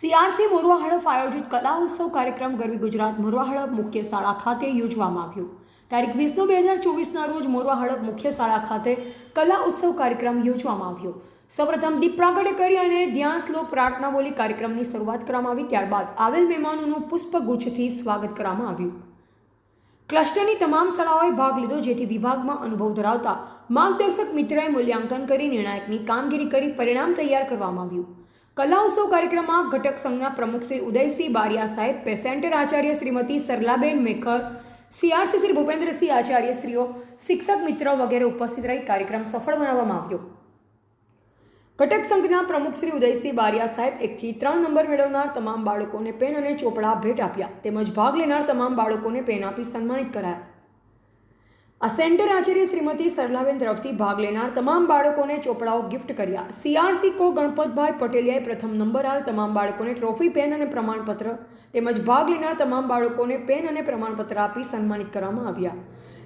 CRC મોરવા હડફ આયોજિત કલા ઉત્સવ કાર્યક્રમ ગરવી ગુજરાત મોરવા હડફ મુખ્ય શાળા ખાતે યોજવામાં આવ્યો. તારીખ વીસનો બે હજાર ચોવીસના રોજ મોરવા હડફ મુખ્ય શાળા ખાતે કલા ઉત્સવ કાર્યક્રમ યોજવામાં આવ્યો. સૌપ્રથમ દીપ પ્રાગટ્ય કરી અને ધ્યાન શ્લોક પ્રાર્થના બોલી કાર્યક્રમની શરૂઆત કરવામાં આવી. ત્યારબાદ આવેલ મહેમાનોનું પુષ્પગુચ્છથી સ્વાગત કરવામાં આવ્યું. ક્લસ્ટરની તમામ શાળાઓએ ભાગ લીધો, જેથી વિભાગમાં અનુભવ ધરાવતા માર્ગદર્શક મિત્રએ મૂલ્યાંકન કરી, નિર્ણાયકની કામગીરી કરી, પરિણામ તૈયાર કરવામાં આવ્યું. કલા ઉત્સવ કાર્યક્રમમાં ઘટક સંઘના પ્રમુખ શ્રી ઉદયસિંહ બારિયા સાહેબ પેસેન્ટર આચાર્ય શ્રીમતી સરલાબેન મેખર, સીઆરસી શ્રી ભૂપેન્દ્રસિંહ આચાર્ય શ્રીઓ શિક્ષક મિત્રો વગેરે ઉપસ્થિત રહી કાર્યક્રમ સફળ બનાવવામાં આવ્યો. ઘટક સંઘના પ્રમુખ શ્રી ઉદયસિંહ બારિયા સાહેબ એકથી ત્રણ નંબર મેળવનાર તમામ બાળકોને પેન અને ચોપડા ભેટ આપ્યા, તેમજ ભાગ લેનાર તમામ બાળકોને પેન આપી સન્માનિત કરાયા. આ સેન્ટર આચાર્ય શ્રીમતી સરલાબેન તરફથી ભાગ લેનાર તમામ બાળકોને ચોપડાઓ ગિફ્ટ કર્યા. સીઆરસી કો ગણપતભાઈ પટેલિયાએ પ્રથમ નંબર આવેલ તમામ બાળકોને ટ્રોફી પેન અને પ્રમાણપત્ર તેમજ ભાગ લેનાર તમામ બાળકોને પેન અને પ્રમાણપત્ર આપી સન્માનિત કરવામાં આવ્યા.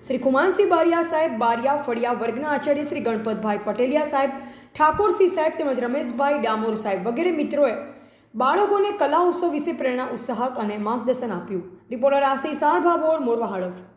શ્રી કુમારસિંહ બારિયા સાહેબ, બારિયા, ફળિયા વર્ગના આચાર્ય શ્રી ગણપતભાઈ પટેલિયા સાહેબ, ઠાકોરસિંહ સાહેબ તેમજ રમેશભાઈ ડામોર સાહેબ વગેરે મિત્રોએ બાળકોને કલા ઉત્સવ વિશે પ્રેરણા ઉત્સાહક અને માર્ગદર્શન આપ્યું. રિપોર્ટર આશી સાર ભાભોર મોરવા હડફ.